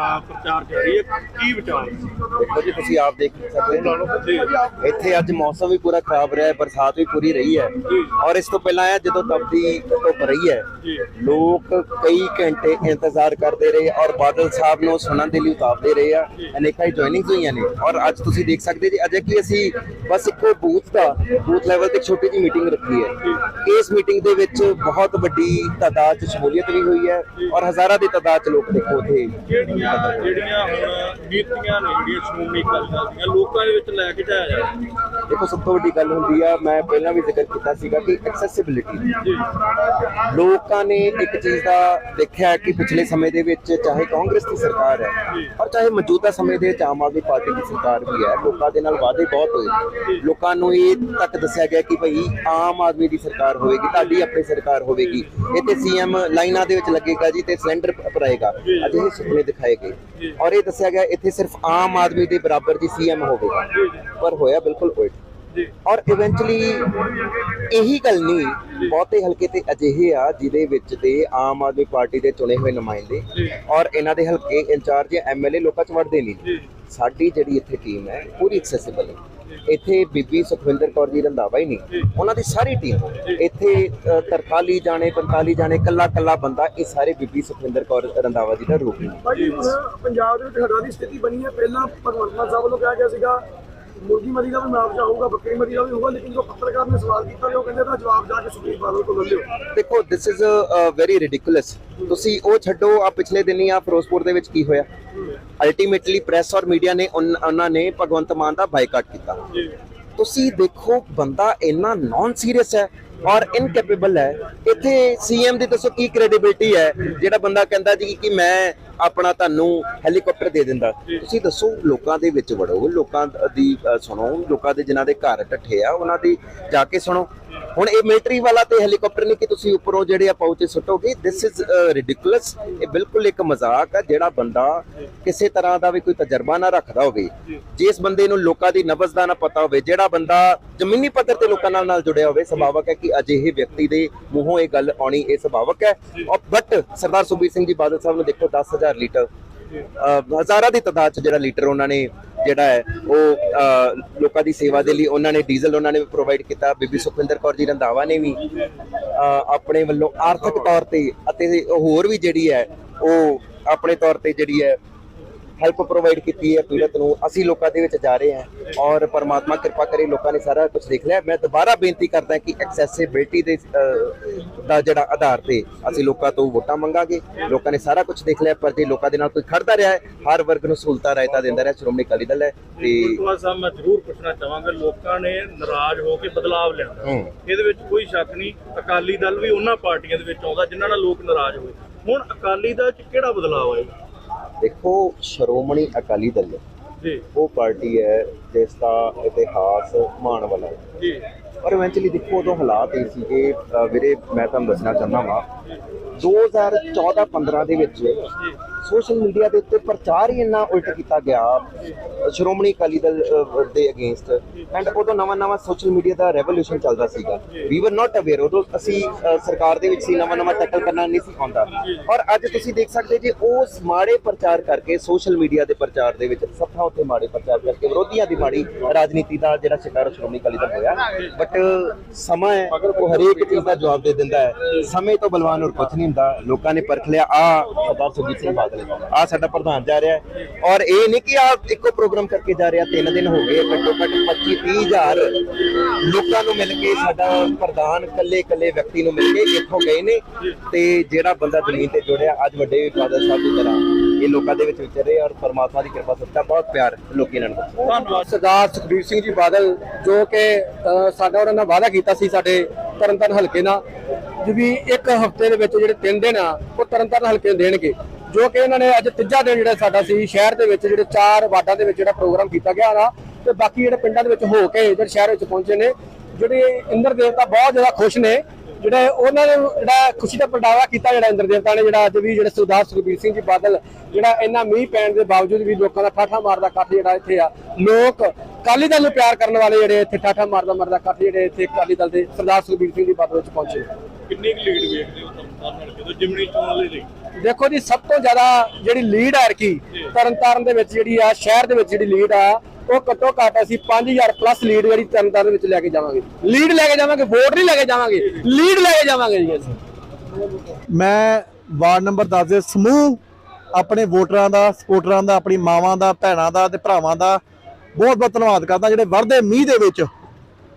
ਅਹ, ਪ੍ਰਚਾਰ ਜਾਰੀ ਹੈ। ਕੀ ਵਿਚਾਰ ਹੈ? ਦੇਖੋ ਜੀ ਤੁਸੀਂ ਆਪ ਦੇਖ ਸਕਦੇ ਹੋ ਇੱਥੇ ਅੱਜ ਮੌਸਮ ਵੀ ਪੂਰਾ ਖਰਾਬ ਰਿਹਾ ਹੈ ਬਰਸਾਤ ਵੀ ਪੂਰੀ ਰਹੀ ਹੈ। ਔਰ ਇਸ ਤੋਂ ਪਹਿਲਾਂ ਆ ਜਦੋਂ ਤਪਦੀ ਧੁੱਪ ਰਹੀ ਹੈ ਜੀ। ਲੋਕ ਕਈ ਘੰਟੇ ਇੰਤਜ਼ਾਰ ਕਰਦੇ ਰਹੇ ਔਰ ਬਾਦਲ ਸਾਹਿਬ ਨੂੰ ਸੁਣਨ ਦੇ ਲਈ ਉਤਾਰਦੇ ਰਹੇ ਆ। ਅਨੇਕਾਂ ਹੀ ਜੁਆਇਨਿੰਗਸ ਹੋਈਆਂ ਨੇ। ਔਰ ਅੱਜ ਤੁਸੀਂ ਦੇਖ ਸਕਦੇ ਜੀ ਅਜੇ ਕਿ ਅਸੀਂ ਬਸ ਇੱਕੋ ਬੂਥ ਦਾ ਬੂਥ ਲੈਵਲ ਤੇ ਛੋਟੀ ਜਿਹੀ ਮੀਟਿੰਗ ਰੱਖੀ ਹੈ। ਇਸ ਮੀਟਿੰਗ ਦੇ ਵਿੱਚ ਬਹੁਤ ਵੱਡੀ ਤਾਦਾਦ 'ਚ ਸ਼ਮੂਲੀਅਤ ਵੀ ਹੋਈ ਹੈ ਔਰ ਹਜ਼ਾਰਾਂ ਦੀ ਤਾਦਾਦ 'ਚ ਲੋਕ ਦੇਖੋ ਉੱਥੇ। ਕਿਹੜੀਆਂ ਜਿਹੜੀਆਂ ਹੁਣ ਨੀਤੀਆਂ ਨੇ ਜਿਹੜੀਆਂ ਸ਼੍ਰੋਮਣੀ ਅਕਾਲੀ ਦਲ ਦੀਆਂ, ਲੋਕਾਂ ਦੇ ਵਿੱਚ ਲੈ ਕੇ ਜਾਇਆ ਜਾ ਰਿਹਾ ਦੇਖੋ, ਸਭ ਤੋਂ ਵੱਡੀ ਗੱਲ ਹੁੰਦੀ ਆ, ਮੈਂ ਪਹਿਲਾਂ ਵੀ ਜ਼ਿਕਰ ਕੀਤਾ ਸੀਗਾ ਕਿ ਐਕਸੈਸਿਬਿਲਿਟੀ ਲੋਕਾਂ ਨੇ ਇੱਕ ਚੀਜ਼ ਦਾ ਦੇਖਿਆ ਕਿ ਪਿਛਲੇ ਸਮੇਂ ਦੇ ਵਿੱਚ ਚਾਹੇ ਕਾਂਗਰਸ ਦੀ ਸਰਕਾਰ ਹੈ, ਔਰ ਚਾਹੇ ਮੌਜੂਦਾ ਸਮੇਂ ਦੇ ਵਿੱਚ ਆਮ ਆਦਮੀ ਪਾਰਟੀ ਦੀ ਸਰਕਾਰ ਵੀ ਹੈ, ਲੋਕਾਂ ਦੇ ਨਾਲ ਵਾਅਦੇ ਬਹੁਤ ਹੋਏ। ਲੋਕਾਂ ਨੂੰ ਇਹ ਤੱਕ ਦੱਸਿਆ ਗਿਆ ਕਿ ਭਈ ਆਮ ਆਦਮੀ ਦੀ ਸਰਕਾਰ ਹੋਵੇਗੀ, ਤੁਹਾਡੀ ਆਪਣੀ ਸਰਕਾਰ ਹੋਵੇਗੀ। ਇੱਥੇ ਸੀਐਮ ਲਾਈਨਾਂ ਦੇ ਵਿੱਚ ਲੱਗੇਗਾ ਜੀ ਤੇ ਸਿਲੰਡਰ ਭਰਾਏਗਾ ਅਜਿਹੇ ਸੁਪਨੇ ਦਿਖਾਏ ਗਏ। ਔਰ ਇਹ ਦੱਸਿਆ ਗਿਆ ਇੱਥੇ ਸਿਰਫ ਆਮ ਆਦਮੀ ਦੇ ਬਰਾਬਰ ਦੀ ਸੀਐਮ ਹੋਵੇਗਾ, ਪਰ ਹੋਇਆ ਬਿਲਕੁਲ ਉਲਟ। ਔਰ ਇਵੈਂਚੁਅਲੀ ਇਹੀ ਗੱਲ ਨਹੀਂ ਬਹੁਤੇ ਹਲਕੇ ਤੇ ਅਜਿਹੇ ਆ ਜਿਹਦੇ ਵਿੱਚ ਤੇ ਆਮ ਆਦਮੀ ਪਾਰਟੀ ਦੇ ਚੁਣੇ ਹੋਏ ਨੁਮਾਇੰਦੇ ਔਰ ਇਹਨਾਂ ਦੇ ਹਲਕੇ ਇੰਚਾਰਜ ਐਮਐਲਏ ਲੋਕਾਂ ਚ ਵੜਦੇ ਨਹੀਂ। ਜੀ। ਸਾਡੀ ਜਿਹੜੀ ਇੱਥੇ ਟੀਮ ਹੈ ਪੂਰੀ ਐਕਸੈਸਿਬਲ ਹੈ। ਇੱਥੇ ਬੀਬੀ ਸੁਖਵਿੰਦਰ ਕੌਰ ਜੀ ਰੰਧਾਵਾ ਹੀ ਨਹੀਂ ਉਹਨਾਂ ਦੀ ਸਾਰੀ ਟੀਮ ਇੱਥੇ ਅ, 43 ਜਾਣੇ 45 ਜਾਣੇ ਕੱਲਾ ਕੱਲਾ ਬੰਦਾ ਇਹ ਸਾਰੇ ਬੀਬੀ ਸੁਖਵਿੰਦਰ ਕੌਰ ਰੰਧਾਵਾ ਜੀ ਦਾ ਰੂਪ ਹੁਣ ਪੰਜਾਬ ਦੇ ਵਿੱਚ ਹੜ੍ਹਾਂ ਦੀ ਸਥਿਤੀ ਬਣੀ ਹੈ। ਪਹਿਲਾਂ ਭਗਵੰਤ ਮਾਨ ਸਾਹਿਬ ਵੱਲੋਂ ਕਿਹਾ ਗਿਆ ਸੀਗਾ ਮੁਰਗੀ ਮਰੀ ਦਾ ਵੀ ਮੁਆਵਜ਼ਾ ਹੋਊਗਾ ਬੱਕਰੀ ਮਰੀ ਦਾ ਵੀ ਹੋਊਗਾ ਲੇਕਿਨ ਜੋ ਪੱਤਰਕਾਰ ਨੇ ਸਵਾਲ ਕੀਤਾ ਉਹ ਕਹਿੰਦੇ ਤਾਂ ਜਵਾਬ ਜਾ ਕੇ ਸੁਖਬੀਰ ਬਾਦਲ ਕੋਲ ਲੈ ਲਿਓ। ਦੇਖੋ ਦਿਸ ਇਜ਼ ਵੈਰੀ ਰਿਡਿਕੂਲਸ ਤੁਸੀਂ ਉਹ ਛੱਡੋ ਆ ਪਿਛਲੇ ਦਿਨੀ ਆ ਫਿਰੋਜ਼ਪੁਰ ਦੇ ਵਿੱਚ ਕੀ ਹੋਇਆ? ਅਲਟੀਮੇਟਲੀ ਪ੍ਰੈਸ ਔਰ ਮੀਡੀਆ ਨੇ ਉਹਨਾਂ ਨੇ ਭਗਵੰਤ ਮਾਨ ਦਾ ਬਾਈਕਾਟ ਕੀਤਾ। ਤੁਸੀਂ ਦੇਖੋ ਬੰਦਾ ਇੰਨਾ ਨਾਨ ਸੀਰੀਅਸ ਹੈ ਔਰ ਇਨਕੈਪੇਬਲ ਹੈ। ਇੱਥੇ ਸੀਐਮ ਦੀ ਦੱਸੋ ਕੀ ਕ੍ਰੈਡੀਬਿਲਟੀ ਹੈ ਜਿਹੜਾ ਬੰਦਾ ਕਹਿੰਦਾ ਜੀ ਕਿ ਮੈਂ ਆਪਣਾ ਤੁਹਾਨੂੰ ਹੈਲੀਕਾਪਟਰ ਦੇ ਦਿੰਦਾ। ਤੁਸੀਂ ਦੱਸੋ ਲੋਕਾਂ ਦੇ ਵਿੱਚ ਵੜੋ ਲੋਕਾਂ ਦੀ ਸੁਣੋ ਲੋਕਾਂ ਦੇ ਜਿਨ੍ਹਾਂ ਦੇ ਘਰ ਟੱਠੇ ਆ ਉਹਨਾਂ ਦੀ ਜਾ ਕੇ ਸੁਣੋ। ਹੁਣ ਇਹ ਮਿਲਟਰੀ ਵਾਲਾ ਤੇ ਹੈਲੀਕਾਪਟਰ ਨਹੀਂ ਕਿ ਤੁਸੀਂ ਉੱਪਰੋਂ ਜਿਹੜੇ ਆ ਪਾਉਚੇ ਸੁੱਟੋਗੇ ਦਿਸ ਇਜ਼ ਰਿਡਿਕੂਲਸ ਇਹ ਬਿਲਕੁਲ ਇੱਕ ਮਜ਼ਾਕ ਆ ਜਿਹੜਾ ਬੰਦਾ ਕਿਸੇ ਤਰ੍ਹਾਂ ਦਾ ਵੀ ਕੋਈ ਤਜਰਬਾ ਨਾ ਰੱਖਦਾ ਹੋਵੇ। ਜਿਸ ਬੰਦੇ ਨੂੰ ਲੋਕਾਂ ਦੀ ਨਬਜ਼ ਦਾ ਨਾ ਪਤਾ ਹੋਵੇ ਜਿਹੜਾ ਬੰਦਾ ਜ਼ਮੀਨੀ ਪੱਧਰ ਤੇ ਲੋਕਾਂ ਨਾਲ ਨਾਲ ਜੁੜਿਆ ਹੋਵੇ ਸੁਭਾਵਕ ਹੈ ਕਿ ਅਜਿਹੇ ਵਿਅਕਤੀ ਦੇ ਮੂੰਹੋਂ ਇਹ ਗੱਲ ਆਉਣੀ ਇਹ ਸੁਭਾਵਕ ਹੈ। ਬਟ ਸਰਦਾਰ ਸੁਖਬੀਰ ਸਿੰਘ ਜੀ ਬਾਦਲ ਸਾਹਿਬ ਨੂੰ ਦੇਖੋ 10000 ਲੀਟਰ। ਹਜ਼ਾਰਾਂ ਦੀ ਤਾਦਾਦ ਚ ਜਿਹੜਾ ਲੀਟਰ ਉਹਨਾਂ ਨੇ ਜਿਹੜਾ ਹੈ, ਉਹ, ਅਹ, ਲੋਕਾਂ ਦੀ ਸੇਵਾ ਦੇ ਲਈ ਉਹਨਾਂ ਨੇ ਡੀਜ਼ਲ ਉਹਨਾਂ ਨੇ ਪ੍ਰੋਵਾਈਡ ਕੀਤਾ। ਬੀਬੀ ਸੁਖਵਿੰਦਰ ਕੌਰ ਜੀ ਰੰਧਾਵਾ ਨੇ ਵੀ, ਅਹ, ਆਪਣੇ ਵੱਲੋਂ ਆਰਥਿਕ ਤੌਰ ਤੇ ਅਤੇ ਹੋਰ ਵੀ ਜਿਹੜੀ ਹੈ, ਉਹ ਆਪਣੇ ਤੌਰ ਤੇ ਜਿਹੜੀ ਹੈ ਹੈਲਪ ਪ੍ਰੋਵਾਈਡ ਕੀਤੀ ਹੈ ਪੀੜਤ ਨੂੰ। ਅਸੀਂ ਲੋਕਾਂ ਦੇ ਵਿੱਚ ਜਾ ਰਹੇ ਹਾਂ ਔਰ ਪਰਮਾਤਮਾ ਕਿਰਪਾ ਕਰੇ ਲੋਕਾਂ ਨੇ ਸਾਰਾ ਕੁਝ ਦੇਖ ਲਿਆ। ਮੈਂ ਦੁਬਾਰਾ ਬੇਨਤੀ ਕਰਦਾ ਕਿ ਐਕਸੈਸਿਬਿਲਟੀ ਦੇ ਦਾ ਜਿਹੜਾ ਆਧਾਰ ਤੇ ਅਸੀਂ ਲੋਕਾਂ ਤੋਂ ਵੋਟਾਂ ਮੰਗਾਂਗੇ। ਲੋਕਾਂ ਨੇ ਸਾਰਾ ਕੁਝ ਦੇਖ ਲਿਆ ਪਰ ਜੇ ਲੋਕਾਂ ਦੇ ਨਾਲ ਕੋਈ ਖੜਦਾ ਰਿਹਾ ਹੈ ਹਰ ਵਰਗ ਨੂੰ ਸਹੂਲਤਾਂ ਰਾਇਤਾ ਦਿੰਦਾ ਰਿਹਾ ਸ਼੍ਰੋਮਣੀ ਅਕਾਲੀ ਦਲ ਹੈ ਤੇ ਗੁਰਦੁਆਰਾ ਸਾਹਿਬ ਮੈਂ ਜ਼ਰੂਰ ਪੁੱਛਣਾ ਚਾਹਾਂਗਾ ਲੋਕਾਂ ਨੇ ਨਾਰਾਜ਼ ਹੋ ਕੇ ਬਦਲਾਵ ਲਿਆਂਦਾ। ਇਹਦੇ ਵਿੱਚ ਕੋਈ ਸ਼ੱਕ ਨਹੀਂ ਅਕਾਲੀ ਦਲ ਵੀ ਉਹਨਾਂ ਪਾਰਟੀਆਂ ਦੇ ਵਿੱਚ ਆਉਂਦਾ ਜਿਨ੍ਹਾਂ ਨਾਲ ਲੋਕ ਨਾਰਾਜ਼ ਹੋਏ। ਹੁਣ ਅਕਾਲੀ ਦਲ ਚ ਕਿਹੜਾ ਬਦਲਾਅ ਆਏਗਾ? ਦੇਖੋ ਸ਼੍ਰੋਮਣੀ ਅਕਾਲੀ ਦਲ ਜੀ। ਉਹ ਪਾਰਟੀ ਹੈ ਜਿਸ ਦਾ ਇਤਿਹਾਸ ਮਾਣ ਵਾਲਾ ਹੈ। ਜੀ। ਪਰ ਇਵੈਂਚੁਅਲੀ ਦੇਖੋ ਉਦੋਂ ਹਾਲਾਤ ਇਹ ਸੀਗੇ ਵੀਰੇ ਮੈਂ ਤੁਹਾਨੂੰ ਦੱਸਣਾ ਚਾਹੁੰਦਾ ਵਾਂ। 2014-15 ਦੇ ਵਿੱਚ ਸੋਸ਼ਲ ਮੀਡੀਆ ਦੇ ਉੱਤੇ ਪ੍ਰਚਾਰ ਹੀ ਇੰਨਾ ਉਲਟ ਕੀਤਾ ਗਿਆ ਸ਼੍ਰੋਮਣੀ ਅਕਾਲੀ ਦਲ ਦੇ ਅਗੇਂਸਟ ਐਂਡ ਉਦੋਂ ਨਵਾਂ ਨਵਾਂ ਸੋਸ਼ਲ ਮੀਡੀਆ ਦਾ ਰੈਵੋਲੂਸ਼ਨ ਚੱਲਦਾ ਸੀਗਾ। ਵੀ ਵਰ ਨਾਟ ਅਵੇਅਰ ਉਦੋਂ ਅਸੀਂ ਸਰਕਾਰ ਦੇ ਵਿੱਚ ਸੀ, ਨਵਾਂ ਨਵਾਂ ਟੈਕਲ ਕਰਨਾ ਨਹੀਂ ਸੀ ਆਉਂਦਾ। ਔਰ ਅੱਜ ਤੁਸੀਂ ਦੇਖ ਸਕਦੇ ਜੇ ਉਸ ਮਾੜੇ ਪ੍ਰਚਾਰ ਕਰਕੇ, ਸੋਸ਼ਲ ਮੀਡੀਆ ਦੇ ਪ੍ਰਚਾਰ ਦੇ ਵਿੱਚ ਸੱਥਾਂ ਉੱਤੇ ਮਾੜੇ ਪ੍ਰਚਾਰ ਕਰਕੇ, ਵਿਰੋਧੀਆਂ ਦੀ ਮਾੜੀ ਰਾਜਨੀਤੀ ਦਾ ਜਿਹੜਾ ਸ਼ਿਕਾਰ ਸ਼੍ਰੋਮਣੀ ਅਕਾਲੀ ਦਲ ਹੋਇਆ। ਬਟ ਸਮਾਂ ਹੈ, ਉਹ ਹਰੇਕ ਚੀਜ਼ ਦਾ ਜਵਾਬ ਦੇ ਦਿੰਦਾ ਹੈ। ਸਮੇਂ ਤੋਂ ਬਲਵਾਨ ਹੋਰ ਕੁਝ ਨਹੀਂ ਹੁੰਦਾ। ਲੋਕਾਂ ਨੇ ਪਰਖ ਲਿਆ, ਆ ਸਰਦਾਰ ਸੁਖਬੀਰ ਸਿੰਘ ਬਾਦਲ। ਆ ਸਾਡਾ ਪ੍ਰਧਾਨ ਜਾ ਰਿਹਾ ਹੈ। ਔਰ ਇਹ ਨਹੀਂ ਕਿ ਆ ਇੱਕੋ ਪ੍ਰੋਗਰਾਮ ਕਰਕੇ ਜਾ ਰਿਹਾ ਤਿੰਨ ਦਿਨ ਹੋ ਗਏ ਘੱਟੋ ਘੱਟ 25 30 ਹਜ਼ਾਰ ਲੋਕਾਂ ਨੂੰ ਮਿਲ ਕੇ ਸਾਡਾ ਪ੍ਰਧਾਨ ਕੱਲੇ ਕੱਲੇ ਵਿਅਕਤੀ ਨੂੰ ਮਿਲ ਕੇ ਇੱਥੋਂ ਗਏ ਨੇ ਤੇ ਜਿਹੜਾ ਬੰਦਾ ਜ਼ਮੀਨ ਤੇ ਜੁੜਿਆ ਅੱਜ ਵੱਡੇ ਫਾਦਰ ਸਾਹਿਬ ਦੀ ਤਰ੍ਹਾਂ ਇਹ ਲੋਕਾਂ ਦੇ ਵਿੱਚ ਵਿਚਰੇ ਔਰ ਪਰਮਾਤਮਾ ਦੀ ਕਿਰਪਾ ਸਦਕਾ ਬਹੁਤ ਪਿਆਰ ਲੋਕੀ ਇਹਨਾਂ ਨੂੰ ਦਿੰਦੇ। ਧੰਨਵਾਦ। ਸਰਦਾਰ ਸੁਖਬੀਰ ਸਿੰਘ ਜੀ ਬਾਦਲ ਜੋ ਕਿ ਸਾਡਾ ਉਹਨਾਂ ਨਾਲ ਵਾਅਦਾ ਕੀਤਾ ਸੀ ਸਾਡੇ ਤਰਨਤਾਰਨ ਹਲਕੇ ਨਾਲ ਵੀ ਇੱਕ ਹਫ਼ਤੇ ਦੇ ਵਿੱਚ ਜਿਹੜੇ ਤਿੰਨ ਦਿਨ ਆ ਉਹ ਤਰਨਤਾਰਨ ਹਲਕੇ ਨੂੰ ਦੇਣਗੇ। ਜੋ ਕਿ ਇਹਨਾਂ ਨੇ ਅੱਜ ਤੀਜਾ ਦਿਨ ਜਿਹੜਾ ਸਾਡਾ ਸੀ, ਸ਼ਹਿਰ ਦੇ ਵਿੱਚ ਜਿਹੜੇ ਚਾਰ ਵਾਰਡਾਂ ਦੇ ਵਿੱਚ ਜਿਹੜਾ ਪ੍ਰੋਗਰਾਮ ਕੀਤਾ ਗਿਆ ਨਾ ਤੇ ਬਾਕੀ ਜਿਹੜੇ ਪਿੰਡਾਂ ਦੇ ਵਿੱਚ ਹੋ ਕੇ ਜਿਹੜੇ ਸ਼ਹਿਰ ਵਿੱਚ ਪਹੁੰਚੇ ਨੇ। ਜਿਹੜੇ ਇੰਦਰ ਦੇਵਤਾ ਬਹੁਤ ਜ਼ਿਆਦਾ ਖੁਸ਼ ਨੇ। ਜਿਹੜੇ ਉਹਨਾਂ ਨੇ ਜਿਹੜਾ ਖੁਸ਼ੀ ਦਾ ਪ੍ਰਗਟਾਵਾ ਕੀਤਾ ਜਿਹੜਾ ਇੰਦਰ ਦੇਵਤਾ ਨੇ, ਜਿਹੜਾ ਅੱਜ ਵੀ ਜਿਹੜੇ ਸਰਦਾਰ ਸੁਖਬੀਰ ਸਿੰਘ ਜੀ ਬਾਦਲ ਜਿਹੜਾ ਇੰਨਾ ਮੀਂਹ ਪੈਣ ਦੇ ਬਾਵਜੂਦ ਵੀ ਲੋਕਾਂ ਦਾ ਠਾਠਾ ਮਾਰਦਾ ਇਕੱਠ ਜਿਹੜਾ ਇੱਥੇ ਆ, ਲੋਕ ਅਕਾਲੀ ਦਲ ਨੂੰ ਪਿਆਰ ਕਰਨ ਵਾਲੇ ਜਿਹੜੇ ਇੱਥੇ ਠਾਠਾ ਮਾਰਦਾ ਮਾਰਦਾ ਇਕੱਠ ਜਿਹੜੇ ਇੱਥੇ ਅਕਾਲੀ ਦਲ ਦੇ ਸਰਦਾਰ ਸੁਖਬੀਰ ਸਿੰਘ ਜੀ ਬਾਦਲ ਵਿੱਚ ਪਹੁੰਚੇ। ਕਿੰਨੀ ਕੁ ਲੀਡ ਵੇਖਦੇ ਹੋ? ਜਿਮਣੀ ਚੋਣ ਲਈ ਲਈ ਦੇਖੋ ਜੀ ਸਭ ਤੋਂ ਜ਼ਿਆਦਾ ਜਿਹੜੀ ਲੀਡ ਹੈ ਕੀ ਤਰਨਤਾਰਨ ਦੇ ਵਿੱਚ ਜਿਹੜੀ ਆ ਸ਼ਹਿਰ ਦੇ ਵਿੱਚ ਜਿਹੜੀ ਲੀਡ ਆ ਉਹ ਘੱਟੋ ਘੱਟ ਅਸੀਂ 5000 ਪਲੱਸ ਲੀਡ ਜਿਹੜੀ ਤਰਨਤਾਰਨ ਦੇ ਵਿੱਚ ਲੈ ਕੇ ਜਾਵਾਂਗੇ। ਲੀਡ ਲੈ ਕੇ ਜਾਵਾਂਗੇ ਵੋਟ ਨਹੀਂ ਲੈ ਕੇ ਜਾਵਾਂਗੇ ਲੀਡ ਲੈ ਕੇ ਜਾਵਾਂਗੇ ਜੀ ਅਸੀਂ। ਮੈਂ ਵਾਰਡ ਨੰਬਰ 10 ਦੇ ਸਮੂਹ ਆਪਣੇ ਵੋਟਰਾਂ ਦਾ ਸਪੋਰਟਰਾਂ ਦਾ ਆਪਣੀ ਮਾਵਾਂ ਦਾ ਭੈਣਾਂ ਦਾ ਤੇ ਭਰਾਵਾਂ ਦਾ ਬਹੁਤ ਬਹੁਤ ਧੰਨਵਾਦ ਕਰਦਾ। ਜਿਹੜੇ ਵਰਦੇ ਮੀਂਹ ਦੇ ਵਿੱਚ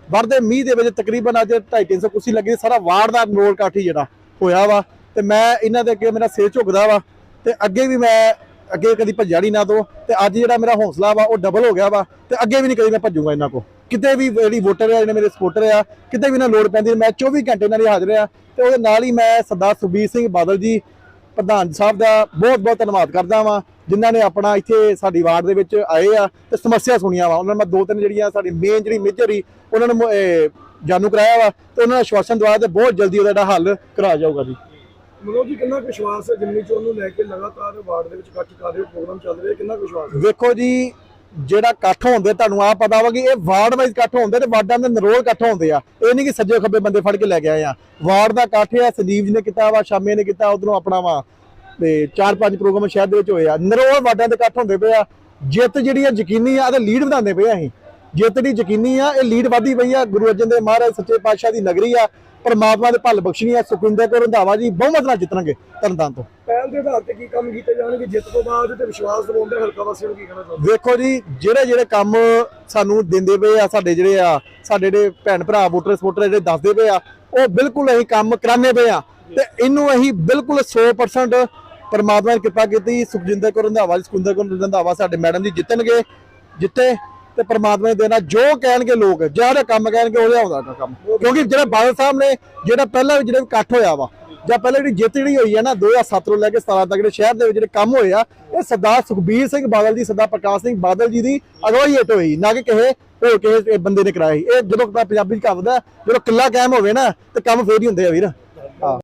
ਵਰਦੇ ਮੀਂਹ ਦੇ ਵਿੱਚ ਤਕਰੀਬਨ ਅੱਜ 250 ਕੁਰਸੀ ਲੱਗੀ ਸਾਰਾ ਵਾਰਡ ਦਾ ਨੋਲ ਕਾਠੀ ਜਿਹੜਾ। ਹੋਇਆ ਵਾ ਤੇ ਮੈਂ ਇਹਨਾਂ ਦੇ ਅੱਗੇ ਮੇਰਾ ਸਿਰ ਝੁਕਦਾ ਵਾ ਤੇ ਅੱਗੇ ਵੀ ਮੈਂ ਅੱਗੇ ਕਦੀ ਭੱਜਿਆ ਨਹੀਂ ਨਾ ਤੋਂ ਤੇ ਅੱਜ ਜਿਹੜਾ ਮੇਰਾ ਹੌਸਲਾ ਵਾ ਉਹ ਡਬਲ ਹੋ ਗਿਆ ਵਾ ਤੇ ਅੱਗੇ ਵੀ ਨਹੀਂ ਕਦੀ ਮੈਂ ਭੱਜੂਗਾ ਇਹਨਾਂ ਕੋ ਕਿਤੇ ਵੀ ਜਿਹੜੀ ਵੋਟਰ ਆ, ਜਿਹੜੇ ਮੇਰੇ ਸਪੋਰਟਰ ਆ, ਕਿਤੇ ਵੀ ਨਾ ਲੋੜ ਪੈਂਦੀ, ਮੈਂ 24 ਘੰਟੇ ਇਹਨਾਂ ਦੀ ਹਾਜ਼ਰ ਆ ਤੇ ਉਹਦੇ ਨਾਲ ਹੀ ਮੈਂ ਸਰਦਾਰ ਸੁਖਬੀਰ ਸਿੰਘ ਬਾਦਲ ਜੀ, ਪ੍ਰਧਾਨ ਸਾਹਿਬ ਦਾ ਬਹੁਤ ਬਹੁਤ ਧੰਨਵਾਦ ਕਰਦਾ ਵਾਂ ਜਿਨ੍ਹਾਂ ਨੇ ਆਪਣਾ ਇੱਥੇ ਸਾਡੀ ਵਾਰਡ ਦੇ ਵਿੱਚ ਆਏ ਆ ਤੇ ਸਮੱਸਿਆ ਸੁਣੀਆਂ ਵਾ। ਉਹਨਾਂ ਨੇ ਮੈਂ ਦੋ ਤਿੰਨ ਜਿਹੜੀਆਂ ਸਾਡੀ ਮੇਨ ਜਿਹੜੀ ਮੇਜਰ ਹੀ ਉਹਨਾਂ ਨੂੰ ਜਾਣੂ ਕਰਾਇਆ ਵਾ ਤੇ ਉਹਨਾਂ ਨੇ ਆਸ਼ਵਾਸਨ ਦਵਾਇਆ ਤੇ ਬਹੁਤ ਜਲਦੀ ਉਹਦਾ ਜਿਹੜਾ ਹੱਲ ਕਰਾਇਆ ਜਾਊਗਾ ਜੀ। ਮਨੋਜ ਜੀ ਕਿੰਨਾ ਵਿਸ਼ਵਾਸ ਹੈ ਜਿੰਨੀ ਚੋਣ ਨੂੰ ਲੈ ਕੇ ਲਗਾਤਾਰ ਵਾਰਡ ਦੇ ਵਿੱਚ ਇਕੱਠ ਕਰ ਰਹੇ ਹੋ? ਪ੍ਰੋਗਰਾਮ ਚੱਲ ਰਿਹਾ ਕਿੰਨਾ ਵਿਸ਼ਵਾਸ ਹੈ? ਵੇਖੋ ਜੀ ਜਿਹੜਾ ਇਕੱਠ ਹੁੰਦੇ ਤੁਹਾਨੂੰ ਆ ਪਤਾ ਵਾ ਕਿ ਇਹ ਵਾਰਡ ਵਾਈਜ਼ ਇਕੱਠ ਹੁੰਦੇ ਤੇ ਵਾਰਡਾਂ ਦੇ ਨਰੋਲ ਇਕੱਠ ਹੁੰਦੇ ਆ। ਇਹ ਨਹੀਂ ਕਿ ਸੱਜੇ ਖੱਬੇ ਬੰਦੇ ਫੜ ਕੇ ਲੈ ਕੇ ਆਏ ਆ। ਵਾਰਡ ਦਾ ਇਕੱਠ ਆ ਸੰਜੀਵ ਜੀ ਨੇ ਕੀਤਾ ਵਾ ਸ਼ਾਮੇ ਨੇ ਕੀਤਾ ਉਧਰੋਂ ਆਪਣਾ ਵਾ। ਤੇ ਚਾਰ ਪੰਜ ਪ੍ਰੋਗਰਾਮ ਸ਼ਹਿਰ ਦੇ ਵਿੱਚ ਹੋਏ ਆ। ਨਰੋਲ ਵਾਰਡਾਂ ਦੇ ਇਕੱਠ ਹੁੰਦੇ ਪਏ ਆ। ਜਿੱਤ ਜਿਹੜੀ ਆ ਯਕੀਨੀ ਆ ਤੇ ਲੀਡ ਵਧਾਉਂਦੇ ਪਏ ਆ ਅਸੀਂ। ਜਿੱਤ ਦੀ ਯਕੀਨੀ ਆ ਇਹ ਲੀਡ ਵਧੀ ਪਈ ਆ। ਗੁਰੂ ਅਰਜਨ ਦੇਵ ਮਹਾਰਾਜ ਸੱਚੇ ਪਾਤਸ਼ਾਹ ਦੀ ਨਗਰੀ ਆ। ਪਰਮਾਤਮਾ ਦੇ ਭਲ ਬਖਸ਼ਣੀ ਆ। ਸੁਖਿੰਦਰ ਕੌਰ ਰੰਧਾਵਾ ਜੀ ਬਹੁਮਤ ਨਾਲ ਜਿੱਤਣਗੇ ਤਰਨਤਾਰਨ ਤੋਂ। ਪਹਿਲ ਦੇ ਆਧਾਰ ਤੇ ਕੀ ਕੰਮ ਕੀਤੇ ਜਾਣਗੇ? ਜਿੱਤ ਤੋਂ ਬਾਅਦ ਤੇ ਵਿਸ਼ਵਾਸ ਦਿਵਾਉਂਦੇ ਹਲਕਾ ਵਾਸੀਆਂ ਨੂੰ ਕੀ ਕਹਿਣਾ ਚਾਹੁੰਦੇ ਵੇਖੋ ਜੀ ਜਿਹੜੇ ਜਿਹੜੇ ਕੰਮ ਸਾਨੂੰ ਦਿੰਦੇ ਪਏ ਆ ਸਾਡੇ ਜਿਹੜੇ ਆ ਸਾਡੇ ਜਿਹੜੇ ਭੈਣ ਭਰਾ ਵੋਟਰ ਸਪੋਰਟਰ ਜਿਹੜੇ ਦੱਸਦੇ ਪਏ ਆ ਉਹ ਬਿਲਕੁਲ ਅਸੀਂ ਕੰਮ ਕਰਾਣੇ ਪਏ ਆ। ਤੇ ਇਹਨੂੰ ਅਸੀਂ ਬਿਲਕੁਲ 100% ਪਰਮਾਤਮਾ ਨੇ ਕਿਰਪਾ ਕੀਤੀ, ਸੁਖਜਿੰਦਰ ਕੌਰ ਰੰਧਾਵਾ ਜੀ ਸੁਖਿੰਦਰ ਕੌਰ ਰੰਧਾਵਾ ਸਾਡੇ ਮੈਡਮ ਜੀ ਜਿੱਤਣਗੇ, ਜਿੱਤੇ ਤੇ ਪਰਮਾਤਮਾ ਨੇ ਦੇਣਾ ਜੋ ਕਹਿਣਗੇ ਲੋਕ, ਜਿਹੜਾ ਕੰਮ ਕਹਿਣਗੇ ਉਹਦੇ ਆਉਂਦਾ ਕੰਮ ਕਿਉਂਕਿ ਜਿਹੜਾ ਬਾਦਲ ਸਾਹਿਬ ਨੇ ਜਿਹੜਾ ਪਹਿਲਾਂ ਵੀ ਜਿਹੜਾ ਇਕੱਠ ਹੋਇਆ ਵਾ, ਜਾਂ ਪਹਿਲਾਂ ਜਿਹੜੀ ਜਿੱਤ ਜਿਹੜੀ ਹੋਈ ਹੈ ਨਾ 2007 ਤੋਂ ਲੈ ਕੇ 17 ਤੱਕ ਜਿਹੜੇ ਸ਼ਹਿਰ ਦੇ ਵਿੱਚ ਜਿਹੜੇ ਕੰਮ ਹੋਏ ਆ, ਇਹ ਸਰਦਾਰ ਸੁਖਬੀਰ ਸਿੰਘ ਬਾਦਲ ਜੀ, ਸਰਦਾਰ ਪ੍ਰਕਾਸ਼ ਸਿੰਘ ਬਾਦਲ ਜੀ ਦੀ ਅਗਵਾਈ ਹੇਠ ਹੋਈ, ਨਾ ਕਿ ਕਿਸੇ ਹੋਰ ਕਿਸੇ ਬੰਦੇ ਨੇ ਕਰਾਇਆ ਸੀ। ਇਹ ਜਦੋਂ ਪੰਜਾਬੀ ਚ ਕਹਾਵਤ ਹੈ ਜਦੋਂ ਕਿੱਲਾ ਕਾਇਮ ਹੋਵੇ ਨਾ, ਤੇ ਕੰਮ ਫੇਰ ਹੀ ਹੁੰਦੇ ਆ ਵੀਰ